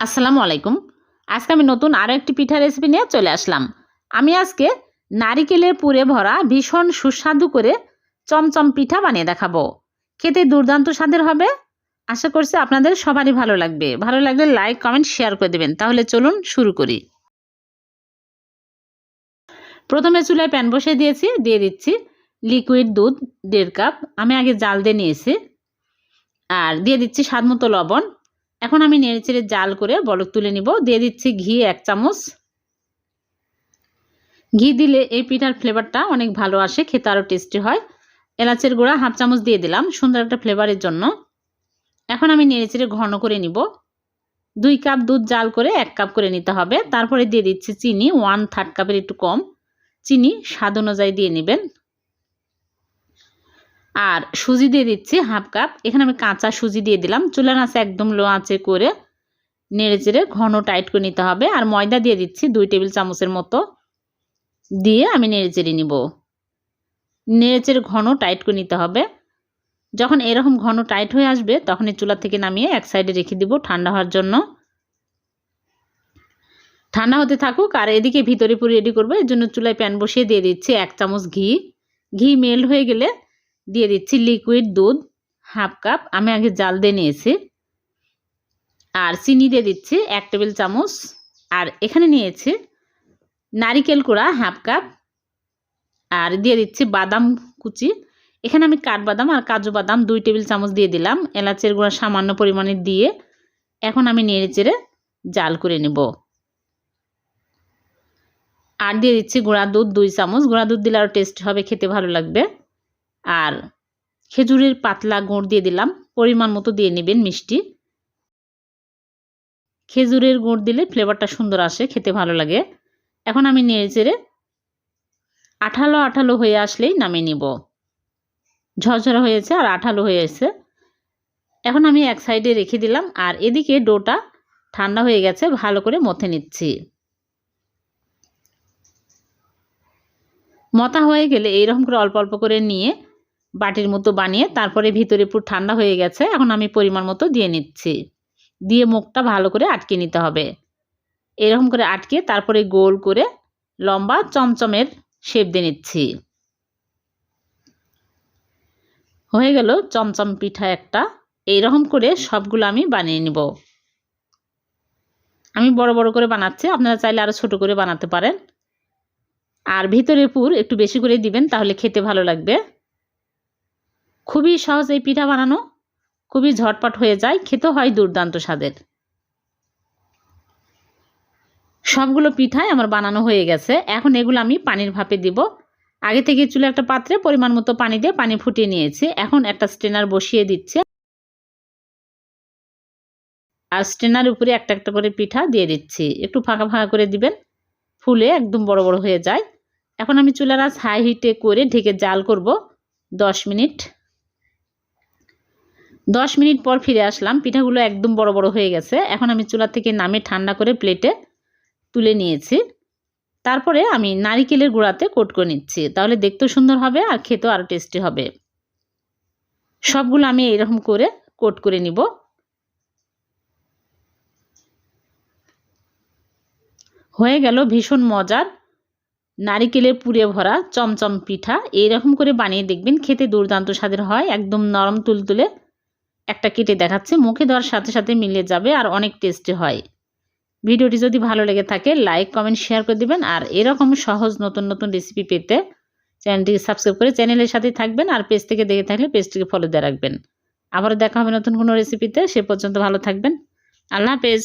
আসসালামু আলাইকুম। আজকে আমি নতুন আরও একটি পিঠা রেসিপি নিয়ে চলে আসলাম। আমি আজকে নারিকেলের পুরে ভরা ভীষণ সুস্বাদু করে চমচম পিঠা বানিয়ে দেখাবো। খেতে দুর্দান্ত স্বাদের হবে। আশা করছি আপনাদের সবারই ভালো লাগবে। ভালো লাগলে লাইক কমেন্ট শেয়ার করে দেবেন। তাহলে চলুন শুরু করি। প্রথমে চুলায় প্যান বসিয়ে দিয়েছি, দিয়ে দিচ্ছি লিকুইড দুধ, দেড় কাপ আমি আগে জাল দিয়ে নিয়েছি। আর দিয়ে দিচ্ছি স্বাদ মতো লবণ। এখন আমি নেড়েচেড়ে জাল করে বলক তুলে নিব। দিয়ে দিচ্ছি ঘি এক চামচ। ঘি দিলে এই পিঠার ফ্লেভারটা অনেক ভালো আসে, খেতে আরও টেস্টি হয়। এলাচের গুঁড়া হাফ চামচ দিয়ে দিলাম, সুন্দর একটা ফ্লেভারের জন্য। এখন আমি নেড়েচেড়ে ঘন করে নিব। দুই কাপ দুধ জাল করে এক কাপ করে নিতে হবে। তারপরে দিয়ে দিচ্ছি চিনি ওয়ান থার্ড কাপের একটু কম। চিনি স্বাদ অনুযায়ী দিয়ে নেবেন। আর সুজি দিয়ে দিচ্ছি হাফ কাপ। এখানে আমি কাঁচা সুজি দিয়ে দিলাম। চুলার আঁচে একদম লো আঁচে করে নেড়ে চেড়ে ঘন টাইট করে নিতে হবে। আর ময়দা দিয়ে দিচ্ছি দুই টেবিল চামচের মতো। দিয়ে আমি নেড়ে চেড়ে নিব। নেড়ে চেড়ে ঘন টাইট করে নিতে হবে। যখন এরকম ঘন টাইট হয়ে আসবে তখন এই চুলা থেকে নামিয়ে এক সাইডে রেখে দিব ঠান্ডা হওয়ার জন্য। ঠান্ডা হতে থাকুক, আর এদিকে ভিতরে পুরো রেডি করব। এর জন্য চুলায় প্যান বসিয়ে দিয়ে দিচ্ছি এক চামচ ঘি। ঘি মেল হয়ে গেলে দিয়ে দিচ্ছি লিকুইড দুধ হাফ কাপ আমি আগে জাল দিয়ে নিয়েছি। আর চিনি দিয়ে দিচ্ছি এক টেবিল চামচ। আর এখানে নিয়েছি নারিকেল কোড়া হাফ কাপ আর দিয়ে দিচ্ছি বাদাম কুচি। এখানে আমি কাঠবাদাম আর কাজু বাদাম দুই টেবিল চামচ দিয়ে দিলাম। এলাচের গুঁড়া সামান্য পরিমাণে দিয়ে এখন আমি নেড়ে চেড়ে জাল করে নেব। আর দিয়ে দিচ্ছি গুঁড়া দুধ দুই চামচ। গুঁড়া দুধ দিলে আরও টেস্ট হবে, খেতে ভালো লাগবে। আর খেজুরের পাতলা গুড় দিয়ে দিলাম। পরিমাণ মতো দিয়ে নেবেন মিষ্টি। খেজুরের গুড় দিলে ফ্লেভারটা সুন্দর আসে, খেতে ভালো লাগে। এখন আমি নেড়ে চেড়ে আঠালো আঠালো হয়ে আসলেই নামিয়ে নিব। ঝরঝরা হয়েছে আর আঠালো হয়েছে এখন আমি এক সাইডে রেখে দিলাম আর এদিকে ডোটা ঠান্ডা হয়ে গেছে, ভালো করে মথে নিচ্ছি। মতা হয়ে গেলে এইরকম করে অল্প অল্প করে নিয়ে বাটির মতো বানিয়ে তারপরে ভিতরে পুরো ঠান্ডা হয়ে গেছে, এখন আমি পরিমাণ মতো দিয়ে নিচ্ছি। দিয়ে মুখটা ভালো করে আটকে নিতে হবে। এরকম করে আটকে তারপরে গোল করে লম্বা চমচমের শেপ দিয়ে নিচ্ছি। হয়ে গেল চমচম পিঠা একটা। এইরকম করে সবগুলো আমি বানিয়ে নিব। আমি বড় বড় করে বানাচ্ছি, আপনারা চাইলে আরও ছোট করে বানাতে পারেন। আর ভিতরে পুর একটু বেশি করে দিবেন, তাহলে খেতে ভালো লাগবে। খুবই সহজ এই পিঠা বানানো। খুবই ঝটপট হয়ে যায় খেতে হয় দুর্দান্ত স্বাদের। সবগুলো পিঠাই আমার বানানো হয়ে গেছে। এখন এগুলো আমি পানির ভাপে দিব। আগে থেকে চুলে একটা পাত্রে পরিমাণ মতো পানি দিয়ে পানি ফুটিয়ে নিয়েছি। এখন একটা স্টেনার বসিয়ে দিচ্ছে। আর স্টেনার উপরে একটা একটা করে পিঠা দিয়ে দিচ্ছি। একটু ফাঁকা ফাঁকা করে দিবেন। ফুলে একদম বড় বড় হয়ে যায়। এখন আমি চুলার আজ হাই হিটে করে ঢেকে জাল করব দশ মিনিট। দশ মিনিট পর ফিরে আসলাম। পিঠাগুলো একদম বড় বড় হয়ে গেছে। এখন আমি চুলা থেকে নামে ঠান্ডা করে প্লেটে তুলে নিয়েছি। তারপরে আমি নারিকেলের গুঁড়াতে কোট করে নিচ্ছি। তাহলে দেখতেও সুন্দর হবে আর খেতেও আরও টেস্টি হবে। সবগুলো আমি এরকম করে কোট করে নিব। হয়ে গেল ভীষণ মজার নারিকেলের পুড়ে ভরা চমচম পিঠা। এইরকম করে বানিয়ে দেখবেন খেতে দুর্দান্ত স্বাদের হয়। একদম নরম তুলতুলে একটা কেটে দেখাচ্ছে, মুখে দেওয়ার সাথে সাথে মিলে যাবে আর অনেক টেস্টি হয়। ভিডিওটি যদি ভালো লেগে থাকে লাইক কমেন্ট শেয়ার করে দেবেন আর এরকম সহজ নতুন নতুন রেসিপি পেতে চ্যানেলটিকে সাবস্ক্রাইব করে চ্যানেলের সাথেই থাকবেন আর পেজ থেকে দেখে থাকলে পেজটিকে ফলো দিয়ে রাখবেন। আবারও দেখা হবে নতুন কোনো রেসিপিতে সে পর্যন্ত ভালো থাকবেন। আল্লাহ হাফেজ।